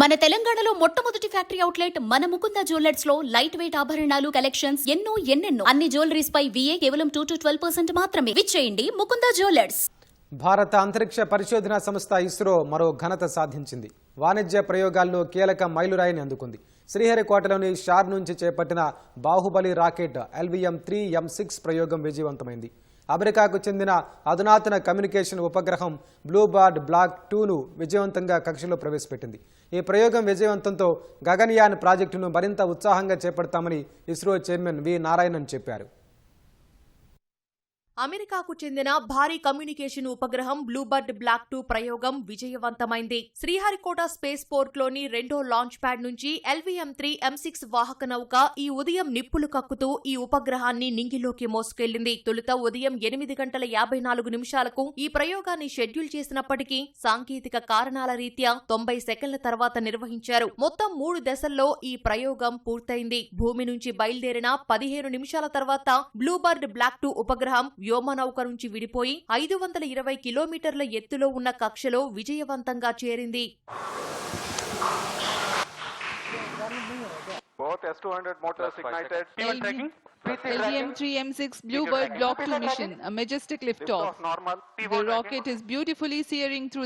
మన తెలంగాణలో మొట్టమొదటి ఫ్యాక్టరీ అవుట్లెట్ మన ముకుంద జ్యువెలర్స్లో లైట్ వెయిట్ ఆభరణాలు కలెక్షన్స్ ఎన్నో ఎన్నెన్నో. అన్ని జ్యువెలరీస్ పై విఏ కేవలం టూ టు ట్వెల్వ్ పర్సెంట్ మాత్రమే. విచ్చేయండి ముకుంద జ్యువెలర్స్. భారత అంతరిక్ష పరిశోధన సంస్థ ఇస్రో మరో ఘనత సాధించింది. వాణిజ్య ప్రయోగాల్లో కీలక మైలురాయిని అందుకుంది. శ్రీహరికోటలోని షార్ నుంచి చేపట్టిన Baahubali rocket LVM three M six ప్రయోగం విజయవంతమైంది. అమెరికాకు చెందిన అధునాతన కమ్యూనికేషన్ ఉపగ్రహం బ్లూబార్డ్ బ్లాక్ టూను విజయవంతంగా కక్షలో ప్రవేశపెట్టింది. ఈ ప్రయోగం విజయవంతంతో గగన్యాన్ ప్రాజెక్టును మరింత ఉత్సాహంగా చేపడతామని ఇస్రో చైర్మన్ వి నారాయణన్ చెప్పారు. అమెరికాకు చెందిన భారీ కమ్యూనికేషన్ ఉపగ్రహం బ్లూబర్డ్ బ్లాక్ టూ ప్రయోగం విజయవంతమైంది. శ్రీహరికోట స్పేస్ పోర్ట్లోని రెండో లాంచ్ ప్యాడ్ నుంచి ఎల్వీఎం త్రీ ఎం సిక్స్ వాహక నౌక ఈ ఉదయం నిప్పులు కక్కుతూ ఈ ఉపగ్రహాన్ని నింగిలోకి మోసుకెళ్ళింది తొలుత ఉదయం ఎనిమిది గంటల యాభై నాలుగు నిమిషాలకు ఈ ప్రయోగాన్ని షెడ్యూల్ చేసినప్పటికీ సాంకేతిక కారణాల రీత్యా తొంభై సెకండ్ల తర్వాత నిర్వహించారు. మొత్తం మూడు దశల్లో ఈ ప్రయోగం పూర్తయింది. భూమి నుంచి బయలుదేరిన పదిహేను నిమిషాల తర్వాత బ్లూబర్డ్ బ్లాక్ టూ ఉపగ్రహం వ్యోమనౌక నుంచి విడిపోయి ఐదు వందల ఇరవై కిలోమీటర్ల ఎత్తులో ఉన్న కక్షలో విజయవంతంగా చేరింది. Majestic lift off normal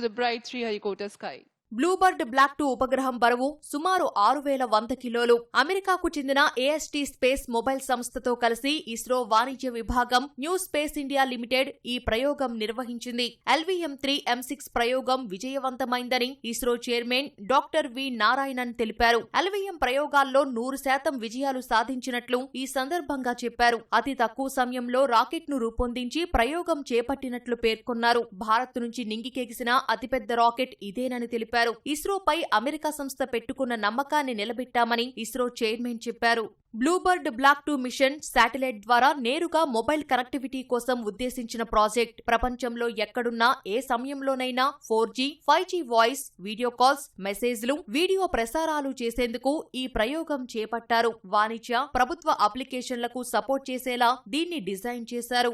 bright Sriharikota sky BlueBird block two ఉపగ్రహం బరువు సుమారు ఆరు వేల వంద కిలోలు. అమెరికాకు చెందిన ఏఎస్టీ స్పేస్ మొబైల్ సంస్థతో కలిసి ఇస్రో వాణిజ్య విభాగం న్యూ స్పేస్ ఇండియా లిమిటెడ్ ఈ ప్రయోగం నిర్వహించింది. ఎల్వీఎం త్రీ ఎం సిక్స్ ప్రయోగం విజయవంతమైందని ISRO chairman doctor V Narayanan తెలిపారు. ఎల్వీఎం ప్రయోగాల్లో నూరు శాతం విజయాలు సాధించినట్లు ఈ సందర్భంగా చెప్పారు. అతి తక్కువ సమయంలో రాకెట్ను రూపొందించి ప్రయోగం చేపట్టినట్లు పేర్కొన్నారు. భారత్ నుంచి నింగికెగిసిన అతిపెద్ద రాకెట్ ఇదేనని తెలిపారు. తెలిపారు ఇస్రోపై అమెరికా సంస్థ పెట్టుకున్న నమ్మకాన్ని నిలబెట్టామని ఇస్రో చైర్మన్ చెప్పారు. BlueBird block two mission satellite ద్వారా నేరుగా మొబైల్ కనెక్టివిటీ కోసం ఉద్దేశించిన ప్రాజెక్ట్ ప్రపంచంలో ఎక్కడున్నా ఏ సమయంలోనైనా four G five G voice video calls మెసేజ్లు వీడియో ప్రసారాలు చేసేందుకు ఈ ప్రయోగం చేపట్టారు. వాణిజ్య ప్రభుత్వ అప్లికేషన్లకు సపోర్ట్ చేసేలా దీన్ని డిజైన్ చేశారు.